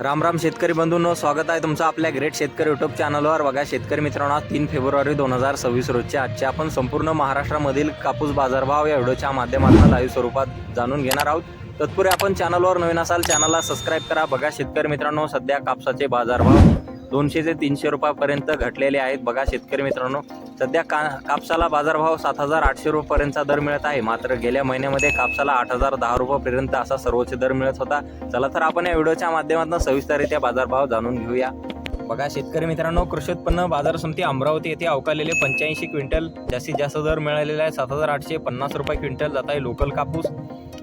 राम राम शेतकरी बंधूंनो स्वागत आहे तुमचं आपल्या ग्रेट शेतकरी युट्यूब चॅनलवर बघा शेतकरी मित्रांनो आज तीन फेब्रुवारी दोन हजार सव्वीस रोजच्या आजच्या आपण संपूर्ण महाराष्ट्रामधील कापूस बाजारभाव या व्हिडिओच्या माध्यमातून लाईव्ह स्वरूपात जाणून घेणार आहोत. तत्पूर्वी आपण चॅनलवर नवीन असाल चॅनलला सबस्क्राईब करा. बघा शेतकरी मित्रांनो सध्या कापसाचे बाजारभाव दोनशे ते तीनशे रुपयापर्यंत घटलेले आहेत. बघा शेतकरी मित्रांनो सध्या का कापसाला बाजारभाव सात हजार आठशे रुपयापर्यंतचा दर मिळत आहे. मात्र गेल्या महिन्यामध्ये कापसाला आठ हजार दहा रुपयापर्यंत असा सर्वोच्च दर मिळत होता. चला तर आपण या व्हिडिओच्या माध्यमातून सविस्तररित्या बाजारभाव जाणून घेऊया. बघा शेतकरी मित्रांनो कृषी उत्पन्न बाजार समिती अमरावती येथे अवकालेले पंच्याऐंशी क्विंटल जास्तीत जास्त दर मिळालेला आहे. सात हजार आठशे पन्नास रुपये क्विंटल जात आहे लोकल कापूस.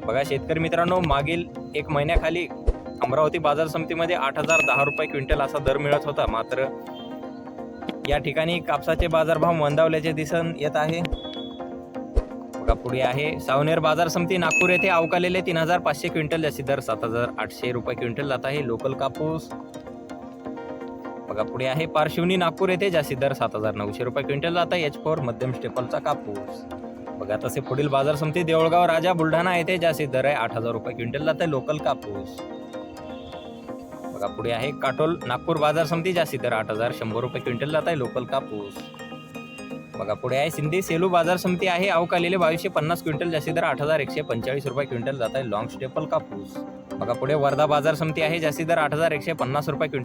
बघा शेतकरी मित्रांनो मागील एक महिन्याखाली अमरावती बाजार समितीमध्ये आठ हजार दहा रुपये क्विंटल असा दर मिळत होता. मात्र या ठिकाणी कापसाचे बाजारभाव मंदावल्याचे दिसून येत आहे. बघा पुढे आहे. सावनेर बाजार समिती नागपूर येथे अवकालेले तीन हजार पाचशे क्विंटल जास्ती दर सात हजार आठशे रुपये क्विंटल जात आहे. लोकल कापूस. बघा पुढे आहे. पार्शिवनी नागपूर येथे जास्ती दर सात हजार नऊशे रुपये क्विंटल जात आहे. एच फोर मध्यम स्टेपलचा कापूस. बघा तसे पुढील बाजार समिती देऊळगाव राजा बुलढाणा येथे जास्ती दर आहे आठ हजार रुपये क्विंटल जात आहे. लोकल कापूस. बघा पुढे आहे काटोल नागपूर बाजार समिती जास्ती दर आठ हजार शंभर रुपये क्विंटल जात आहे लोकल कापूस. बघा पुढे आहे सिंधी सेलू बाजार समिती आहे अवकालेले बावीसशे पन्नास क्विंटल जास्ती दर आठ हजार एकशे पंचेचाळीस रुपये क्विंटल जात आहे लॉंग स्टेपल कापूस. बघा पुढे वर्धा बाजार समिती आहे जास्ती दर आठ हजार एकशे पन्नास रुपये क्विंटल